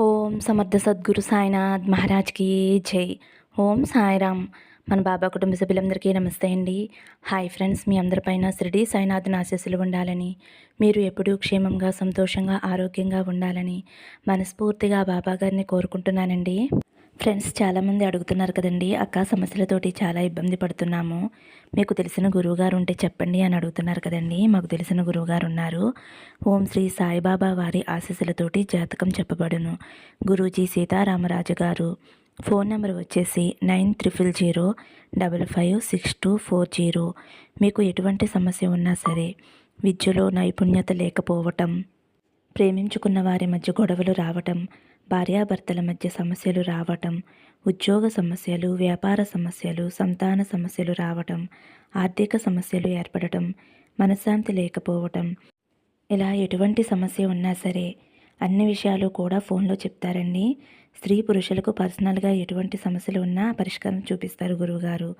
ఓం సమర్థ సద్గురు సాయినాథ్ మహారాజ్కి జై. ఓం సాయిరామ్. మన బాబా కుటుంబ సభ్యులందరికీ నమస్తే అండి. హాయ్ ఫ్రెండ్స్ మీ అందరిపైన షిరిడి సాయినాథ్ ఆశీస్సులు ఉండాలని మీరు ఎప్పుడూ క్షేమంగా సంతోషంగా ఆరోగ్యంగా ఉండాలని మనస్ఫూర్తిగా బాబా గారిని కోరుకుంటున్నానండి. ఫ్రెండ్స్ చాలామంది అడుగుతున్నారు కదండి అక్క సమస్యలతోటి చాలా ఇబ్బంది పడుతున్నాము. మీకు తెలిసిన గురువుగారు ఉంటే చెప్పండి అని అడుగుతున్నారు కదండి. మాకు తెలిసిన గురువుగారు ఉన్నారు. ఓం శ్రీ సాయిబాబా వారి ఆశీస్సులతోటి జాతకం చెప్పబడును. గురూజీ సీతారామరాజు గారు ఫోన్ నెంబర్ వచ్చేసి nine triple zero double five six two four zero. మీకు ఎటువంటి సమస్య ఉన్నా సరే విద్యలో నైపుణ్యత లేకపోవటం ప్రేమించుకున్న వారి మధ్య గొడవలు రావటం భార్యాభర్తల మధ్య సమస్యలు రావటం ఉద్యోగ సమస్యలు వ్యాపార సమస్యలు సంతాన సమస్యలు రావటం ఆర్థిక సమస్యలు ఏర్పడటం మనశ్శాంతి లేకపోవటం. ఇలా ఎటువంటి సమస్య ఉన్నా సరే అన్ని విషయాలు కూడా ఫోన్లో చెప్తారండి. స్త్రీ పురుషులకు పర్సనల్గా ఎటువంటి సమస్యలు ఉన్నా పరిష్కారం చూపిస్తారు గురువుగారు.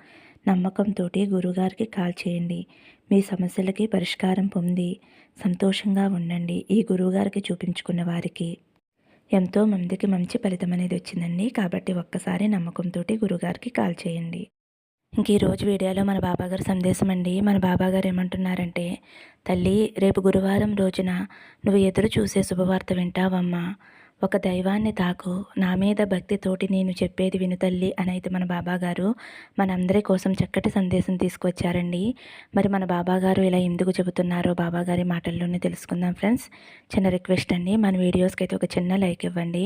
నమ్మకంతో గురువుగారికి కాల్ చేయండి. మీ సమస్యలకి పరిష్కారం పొంది సంతోషంగా ఉండండి. ఈ గురువుగారికి చూపించుకున్న వారికి. ఎంతో మందికి మంచి ఫలితం అనేది వచ్చిందండి. కాబట్టి ఒక్కసారి నమ్మకంతో గురుగారికి కాల్ చేయండి. ఇంక ఈరోజు వీడియోలో మన బాబాగారు సందేశం అండి. మన బాబాగారు ఏమంటున్నారంటే తల్లి రేపు గురువారం రోజున నువ్వు ఎదురు చూసే శుభవార్త వింటావమ్మా. ఒక దైవాన్ని తాకు నా మీద భక్తితోటి నేను చెప్పేది విను తల్లి అని అయితే మన బాబాగారు మనందరి కోసం చక్కటి సందేశం తీసుకొచ్చారండి. మరి మన బాబాగారు ఇలా ఎందుకు చెబుతున్నారో బాబాగారి మాటల్లోనే తెలుసుకుందాం ఫ్రెండ్స్. చిన్న రిక్వెస్ట్ అండి మన వీడియోస్కి అయితే ఒక చిన్న లైక్ ఇవ్వండి.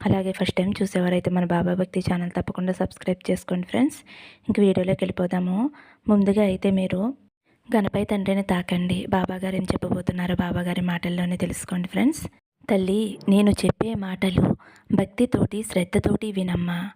అలాగే ఫస్ట్ టైం చూసేవారైతే మన బాబా భక్తి ఛానల్ తప్పకుండా సబ్స్క్రైబ్ చేసుకోండి ఫ్రెండ్స్. ఇంక వీడియోలోకి వెళ్ళిపోదాము. ముందుగా అయితే మీరు గణపై తండ్రిని తాకండి. బాబాగారు ఏం చెప్పబోతున్నారో బాబాగారి మాటల్లోనే తెలుసుకోండి ఫ్రెండ్స్. తల్లి నేను చెప్పే మాటలు భక్తితోటి శ్రద్ధతోటి వినమ్మా.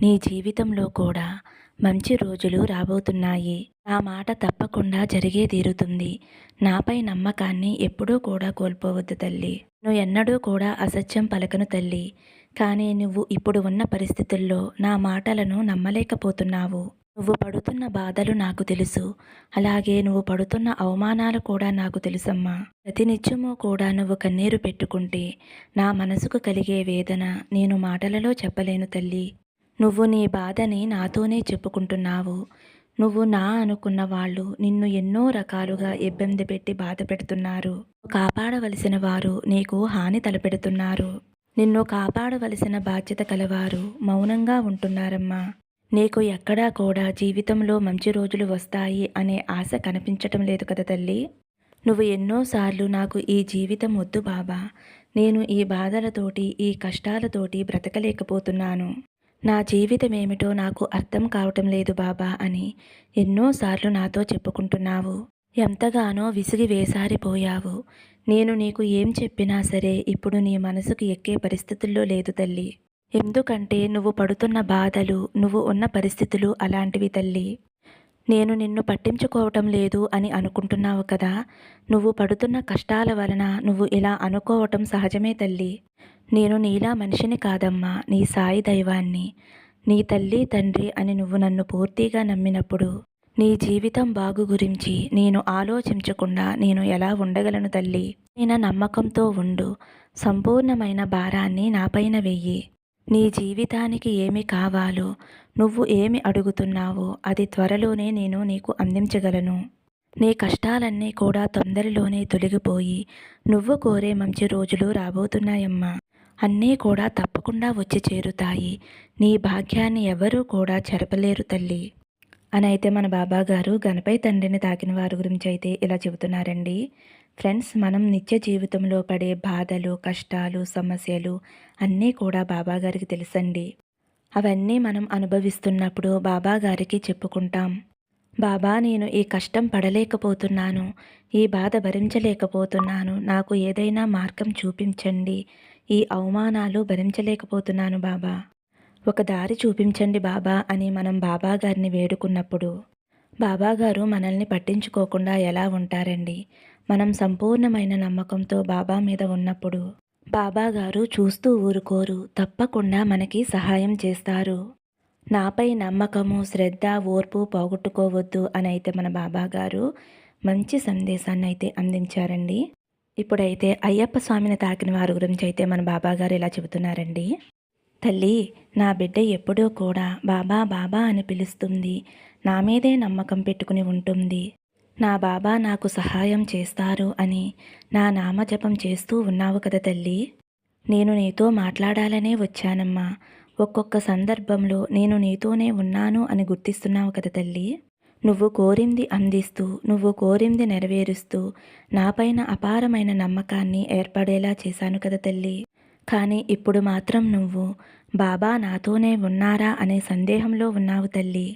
నీ జీవితంలో కూడా మంచి రోజులు రాబోతున్నాయి. నా మాట తప్పకుండా జరిగే తీరుతుంది. నాపై నమ్మకాన్ని ఎప్పుడూ కూడా కోల్పోవద్దు తల్లి. నువ్వు ఎన్నడూ కూడా అసత్యం పలకను తల్లి. కానీ నువ్వు ఇప్పుడు ఉన్న పరిస్థితుల్లో నా మాటలను నమ్మలేకపోతున్నావు. నువ్వు పడుతున్న బాధలు నాకు తెలుసు. అలాగే నువ్వు పడుతున్న అవమానాలు కూడా నాకు తెలుసమ్మా. ప్రతినిత్యము కూడా నువ్వు కన్నీరు పెట్టుకుంటే నా మనసుకు కలిగే వేదన నేను మాటలలో చెప్పలేను తల్లి. నువ్వు నీ బాధని నాతోనే చెప్పుకుంటున్నావు. నువ్వు నా అనుకున్న వాళ్ళు నిన్ను ఎన్నో రకాలుగా ఇబ్బంది పెట్టి బాధ పెడుతున్నారు. కాపాడవలసిన వారు నీకు హాని తలపెడుతున్నారు. నిన్ను కాపాడవలసిన బాధ్యత కలవారు మౌనంగా ఉంటున్నారమ్మా. నీకు ఎక్కడా కూడా జీవితంలో మంచి రోజులు వస్తాయి అనే ఆశ కనిపించటం లేదు కదా తల్లి? నువ్వు ఎన్నోసార్లు నాకు ఈ జీవితం వద్దు బాబా. నేను ఈ బాధలతోటి ఈ కష్టాలతోటి బ్రతకలేకపోతున్నాను. నా జీవితం ఏమిటో నాకు అర్థం కావటం లేదు బాబా అని ఎన్నోసార్లు నాతో చెప్పుకుంటున్నావు. ఎంతగానో విసిగి వేసారిపోయావు. నేను నీకు ఏం చెప్పినా సరే ఇప్పుడు నీ మనసుకు ఎక్కే పరిస్థితుల్లో లేదు తల్లి. ఎందుకంటే నువ్వు పడుతున్న బాధలు నువ్వు ఉన్న పరిస్థితులు అలాంటివి తల్లి. నేను నిన్ను పట్టించుకోవటం లేదు అని అనుకుంటున్నావు కదా. నువ్వు పడుతున్న కష్టాల వలన నువ్వు ఇలా అనుకోవటం సహజమే తల్లి. నేను నీలా మనిషిని కాదమ్మా నీ సాయి దైవాన్ని. నీ తల్లి తండ్రి అని నువ్వు నన్ను పూర్తిగా నమ్మినప్పుడు నీ జీవితం బాగు గురించి నేను ఆలోచించకుండా నేను ఎలా ఉండగలను తల్లి? నేను నమ్మకంతో ఉండు. సంపూర్ణమైన భారాన్ని నాపైన వెయ్యి నీ జీవితానికి ఏమి కావాలో నువ్వు ఏమి అడుగుతున్నావో అది త్వరలోనే నేను నీకు అందించగలను. నీ కష్టాలన్నీ కూడా తొందరలోనే తొలగిపోయి నువ్వు కోరే మంచి రోజులు రాబోతున్నాయమ్మా. అన్నీ కూడా తప్పకుండా వచ్చి చేరుతాయి. నీ భాగ్యాన్ని ఎవరూ కూడా చెరపలేరు తల్లి. అని అయితే మన బాబాగారు గణపై తండ్రిని తాకిన వారి గురించి అయితే ఇలా చెబుతున్నారండి. ఫ్రెండ్స్ మనం నిత్య జీవితంలో పడే బాధలు కష్టాలు సమస్యలు అన్నీ కూడా బాబాగారికి తెలుసండి. అవన్నీ మనం అనుభవిస్తున్నప్పుడు బాబాగారికి చెప్పుకుంటాం. బాబా నేను ఈ కష్టం పడలేకపోతున్నాను. ఈ బాధ భరించలేకపోతున్నాను. నాకు ఏదైనా మార్గం చూపించండి. ఈ అవమానాలు భరించలేకపోతున్నాను బాబా. ఒక దారి చూపించండి బాబా అని మనం బాబా గారిని వేడుకున్నప్పుడు. బాబాగారు మనల్ని పట్టించుకోకుండా ఎలా ఉంటారండి? మనం సంపూర్ణమైన నమ్మకంతో బాబా మీద ఉన్నప్పుడు బాబా గారు చూస్తూ ఊరుకోరు తప్పకుండా మనకి సహాయం చేస్తారు. నాపై నమ్మకము శ్రద్ధ ఓర్పు పోగొట్టుకోవద్దు అని అయితే మన బాబా గారు మంచి సందేశాన్ని అయితే అందించారండి. ఇప్పుడైతే అయ్యప్ప స్వామిని తాకిన వారి గురించి అయితే మన బాబా గారు ఇలా చెబుతున్నారండి. తల్లి నా బిడ్డ ఎప్పుడూ కూడా బాబా బాబా అని పిలుస్తుంది. నా మీదే నమ్మకం పెట్టుకుని ఉంటుంది. నా బాబా నాకు సహాయం చేస్తారు అని నా నామజపం చేస్తూ ఉన్నావు కదా తల్లి. నేను నీతో మాట్లాడాలనే వచ్చానమ్మా. ఒక్కొక్క సందర్భంలో నేను నీతోనే ఉన్నాను అని గుర్తిస్తున్నావు కదా తల్లి. నువ్వు కోరింది అందిస్తూ నువ్వు కోరింది నెరవేరుస్తూ నాపైన అపారమైన నమ్మకాన్ని ఏర్పడేలా చేశాను కదా తల్లి. కానీ ఇప్పుడు మాత్రం నువ్వు బాబా నాతోనే ఉన్నారా అనే సందేహంలో ఉన్నావు తల్లి.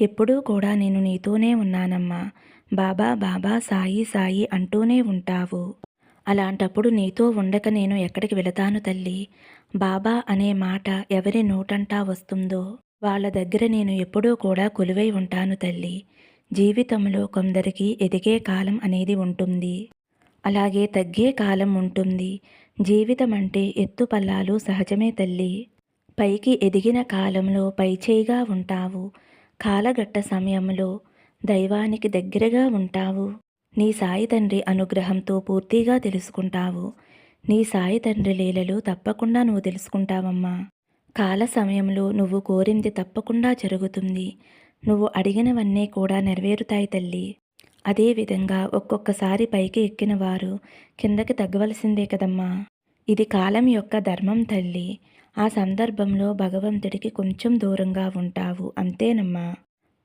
ఎప్పుడూ కూడా నేను నీతోనే ఉన్నానమ్మా. బాబా బాబా సాయి సాయి అంటూనే ఉంటావు. అలాంటప్పుడు నీతో ఉండక నేను ఎక్కడికి వెళతాను తల్లి? బాబా అనే మాట ఎవరి నోటంటా వస్తుందో? వాళ్ళ దగ్గర నేను ఎప్పుడూ కూడా కొలువై ఉంటాను తల్లి. జీవితంలో కొందరికి ఎదిగే కాలం అనేది ఉంటుంది. అలాగే తగ్గే కాలం ఉంటుంది. జీవితం అంటే ఎత్తుపల్లాలు సహజమే తల్లి. పైకి ఎదిగిన కాలంలో పైచేయిగా ఉంటావు. కాలగట్ట సమయంలో దైవానికి దగ్గరగా ఉంటావు. నీ సాయి తండ్రి అనుగ్రహంతో పూర్తిగా తెలుసుకుంటావు. నీ సాయి తండ్రి లీలలు తప్పకుండా నువ్వు తెలుసుకుంటావమ్మా. కాల సమయంలో నువ్వు కోరింది తప్పకుండా జరుగుతుంది. నువ్వు అడిగినవన్నీ కూడా నెరవేరుతాయి తల్లి. అదేవిధంగా ఒక్కొక్కసారి పైకి ఎక్కిన వారు కిందకి తగ్గవలసిందే కదమ్మా. ఇది కాలం యొక్క ధర్మం తల్లి. ఆ సందర్భంలో భగవంతుడికి కొంచెం దూరంగా ఉంటావు. అంతేనమ్మా.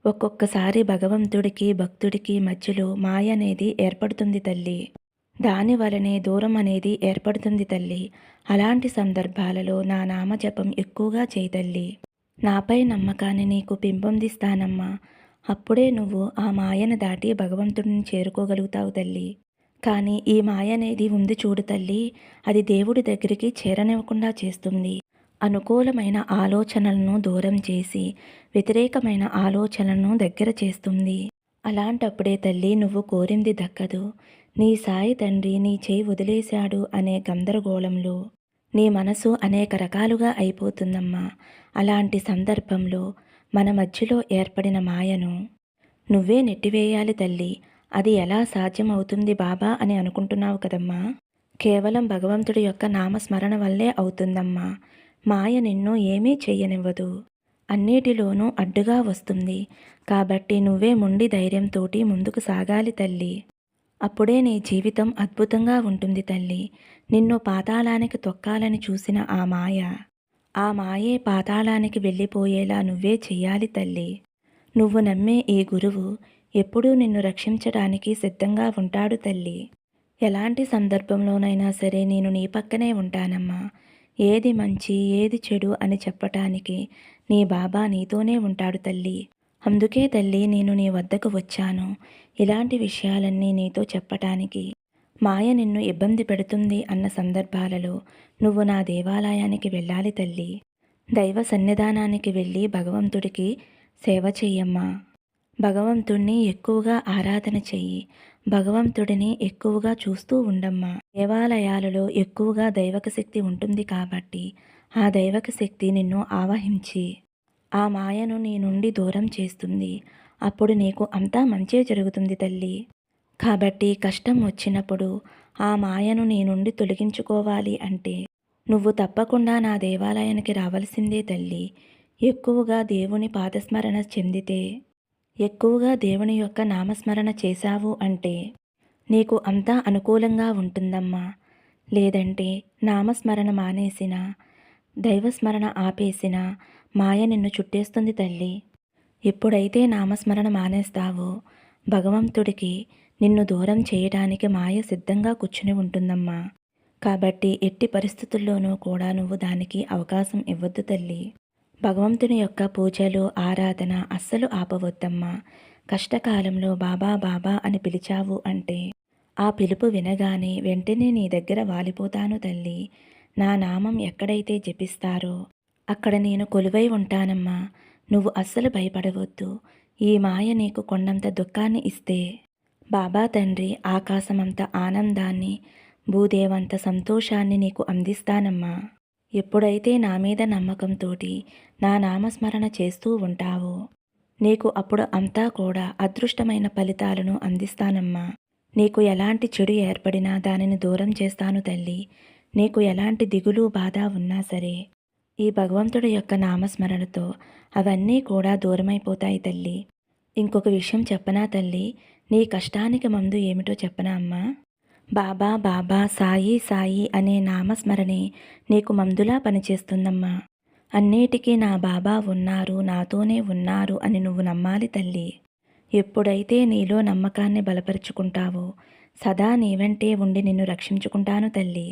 ఒక్కొక్కసారి భగవంతుడికి భక్తుడికి మధ్యలో మాయ అనేది ఏర్పడుతుంది తల్లి. దాని వలనే దూరం అనేది ఏర్పడుతుంది తల్లి. అలాంటి సందర్భాలలో నా నామజపం ఎక్కువగా చేయి తల్లి. నాపై నమ్మకాన్ని నీకు పెంపొందిస్తానమ్మా. అప్పుడే నువ్వు ఆ మాయను దాటి భగవంతుడిని చేరుకోగలుగుతావు తల్లి. కానీ ఈ మాయ అనేది ఉంది చూడు తల్లి. అది దేవుడి దగ్గరికి చేరనివ్వకుండా చేస్తుంది. అనుకూలమైన ఆలోచనలను దూరం చేసి వ్యతిరేకమైన ఆలోచనలను దగ్గర చేస్తుంది. అలాంటప్పుడే తల్లి నువ్వు కోరింది దక్కదు. నీ సాయి తండ్రి నీ చేయి వదిలేశాడు అనే గందరగోళంలో. నీ మనసు అనేక రకాలుగా అయిపోతుందమ్మా. అలాంటి సందర్భంలో మన మధ్యలో ఏర్పడిన మాయను నువ్వే నెట్టివేయాలి తల్లి. అది ఎలా సాధ్యమవుతుంది బాబా అని అనుకుంటున్నావు కదమ్మా. కేవలం భగవంతుడి యొక్క నామస్మరణ వల్లే అవుతుందమ్మా. మాయ నిన్ను ఏమీ చెయ్యనివ్వదు. అన్నిటిలోనూ అడ్డుగా వస్తుంది. కాబట్టి నువ్వే ముండి ధైర్యంతోటి ముందుకు సాగాలి తల్లి. అప్పుడే నీ జీవితం అద్భుతంగా ఉంటుంది తల్లి. నిన్ను పాతాళానికి తొక్కాలని చూసిన ఆ మాయ ఆ మాయే పాతాళానికి వెళ్ళిపోయేలా నువ్వే చెయ్యాలి తల్లి. నువ్వు నమ్మే ఈ గురువు ఎప్పుడూ నిన్ను రక్షించడానికి సిద్ధంగా ఉంటాడు తల్లి. ఎలాంటి సందర్భంలోనైనా సరే నేను నీ పక్కనే ఉంటానమ్మా. ఏది మంచి ఏది చెడు అని చెప్పటానికి నీ బాబా నీతోనే ఉంటాడు తల్లి. అందుకే తల్లి నేను నీ వద్దకు వచ్చాను. ఇలాంటి విషయాలన్నీ నీతో చెప్పటానికి. మాయ నిన్ను ఇబ్బంది పెడుతుంది అన్న సందర్భాలలో నువ్వు నా దేవాలయానికి వెళ్ళాలి తల్లి. దైవ సన్నిధానానికి వెళ్ళి భగవంతుడికి సేవ చెయ్యమ్మా. భగవంతుణ్ణి ఎక్కువగా ఆరాధన చెయ్యి. భగవంతుడిని ఎక్కువగా చూస్తూ ఉండమ్మా. దేవాలయాలలో ఎక్కువగా దైవక శక్తి ఉంటుంది కాబట్టి ఆ దైవక శక్తి నిన్ను ఆవహించి ఆ మాయను నీ నుండి దూరం చేస్తుంది. అప్పుడు నీకు అంతా మంచే జరుగుతుంది తల్లి. కాబట్టి కష్టం వచ్చినప్పుడు ఆ మాయను నీ నుండి తొలగించుకోవాలి అంటే నువ్వు తప్పకుండా నా దేవాలయానికి రావలసిందే తల్లి. ఎక్కువగా దేవుని పాదస్మరణ చెందితే ఎక్కువగా దేవుని యొక్క నామస్మరణ చేశావు అంటే నీకు అంతా అనుకూలంగా ఉంటుందమ్మా. లేదంటే నామస్మరణ మానేసిన దైవస్మరణ ఆపేసిన మాయ నిన్ను చుట్టేస్తుంది తల్లి. ఎప్పుడైతే నామస్మరణ మానేస్తావో భగవంతుడికి నిన్ను దూరం చేయడానికి మాయ సిద్ధంగా కూర్చుని ఉంటుందమ్మా. కాబట్టి ఎట్టి పరిస్థితుల్లోనూ కూడా నువ్వు దానికి అవకాశం ఇవ్వద్దు తల్లి. భగవంతుని యొక్క పూజలు ఆరాధన అస్సలు ఆపవద్దమ్మా. కష్టకాలంలో బాబా బాబా అని పిలిచావు అంటే ఆ పిలుపు వినగానే వెంటనే నీ దగ్గర వాలిపోతాను తల్లి. నా నామం ఎక్కడైతే జపిస్తారో అక్కడ నేను కొలువై ఉంటానమ్మా. నువ్వు అస్సలు భయపడవద్దు. ఈ మాయ నీకు కొండంత దుఃఖాన్ని ఇస్తే బాబా తండ్రి ఆకాశమంత ఆనందాన్ని భూదేవంత సంతోషాన్ని నీకు అందిస్తానమ్మా. ఎప్పుడైతే నా మీద నమ్మకంతోటి నా నామస్మరణ చేస్తూ ఉంటావు. నీకు అప్పుడు అంతా కూడా అదృష్టమైన ఫలితాలను అందిస్తానమ్మా. నీకు ఎలాంటి చెడు ఏర్పడినా దానిని దూరం చేస్తాను తల్లి. నీకు ఎలాంటి దిగులు బాధ ఉన్నా సరే. ఈ భగవంతుడి యొక్క నామస్మరణతో అవన్నీ కూడా దూరమైపోతాయి తల్లి. ఇంకొక విషయం చెప్పనా తల్లి? నీ కష్టానికి మందు ఏమిటో చెప్పనా అమ్మా? బాబా బాబా సాయి సాయి అనే నామస్మరణే నీకు మందులా పనిచేస్తుందమ్మా. అన్నిటికీ నా బాబా ఉన్నారు నాతోనే ఉన్నారు అని నువ్వు నమ్మాలి తల్లి. ఎప్పుడైతే నీలో నమ్మకాన్ని బలపరుచుకుంటావో సదా నీ వెంటే ఉండి నిన్ను రక్షించుకుంటాను తల్లి.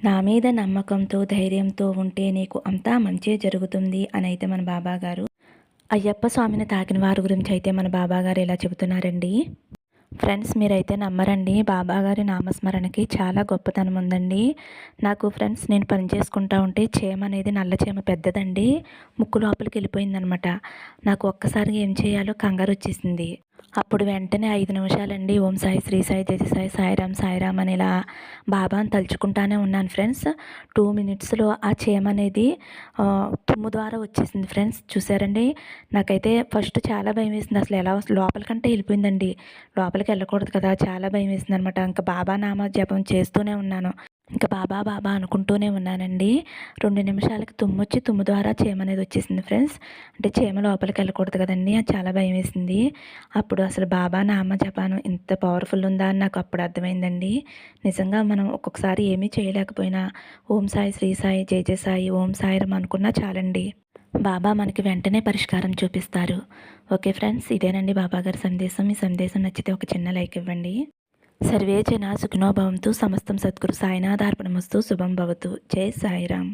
నా మీద నమ్మకంతో ధైర్యంతో ఉంటే నీకు అంతా మంచే జరుగుతుంది అని అయితే మన బాబాగారు. అయ్యప్ప స్వామిని తాకిన వారి గురించి అయితే మన బాబాగారు ఇలా చెబుతున్నారండి? ఫ్రెండ్స్ మీరైతే నమ్మరండి. బాబాగారి నామస్మరణకి చాలా గొప్పతనం ఉందండి. నాకు ఫ్రెండ్స్ నేను పని చేసుకుంటా ఉంటే చేమ అనేది నల్ల చీమ పెద్దదండి. ముక్కు లోపలికి వెళ్ళిపోయిందనమాట నాకు ఒక్కసారిగా ఏం చేయాలో కంగారు వచ్చేసింది అప్పుడు వెంటనే ఐదు నిమిషాలండి. ఓం సాయి శ్రీ సాయి జయ సాయి సాయిరామ్ సాయిరామ్ అని ఇలా బాబాను తలుచుకుంటానే ఉన్నాను ఫ్రెండ్స్. టూ మినిట్స్లో ఆ చేమ అనేది తుమ్ము ద్వారా వచ్చేసింది ఫ్రెండ్స్. చూసారండి? నాకైతే ఫస్ట్ చాలా భయం వేసింది. అసలు ఎలా లోపలికంటే వెళ్ళిపోయిందండి. లోపలికి వెళ్ళకూడదు కదా? చాలా భయం వేసింది అనమాట ఇంకా బాబా నామ జపం చేస్తూనే ఉన్నాను. ఇంకా బాబా బాబా అనుకుంటూనే ఉన్నానండి. రెండు నిమిషాలకి తుమ్ము వచ్చి తుమ్ము ద్వారా చీమ అనేది వచ్చేసింది ఫ్రెండ్స్. అంటే చీమ లోపలికి వెళ్ళకూడదు కదండి అది చాలా భయం వేసింది. అప్పుడు అసలు బాబా నామ జపాను ఇంత పవర్ఫుల్ ఉందా? అని నాకు అప్పుడు అర్థమైందండి. నిజంగా మనం ఒక్కొక్కసారి ఏమీ చేయలేకపోయినా ఓం సాయి శ్రీ సాయి జయ జయ సాయి ఓం సాయిరం అనుకున్నా చాలండి. బాబా మనకి వెంటనే పరిష్కారం చూపిస్తారు. ఓకే ఫ్రెండ్స్ ఇదేనండి బాబా గారి సందేశం. ఈ సందేశం నచ్చితే ఒక చిన్న లైక్ ఇవ్వండి. సర్వే జన సుఖినో భవంతు సమస్తం సద్గురు సాయినాథార్పణమస్తు శుభం భవతు. జై సాయిరామ్.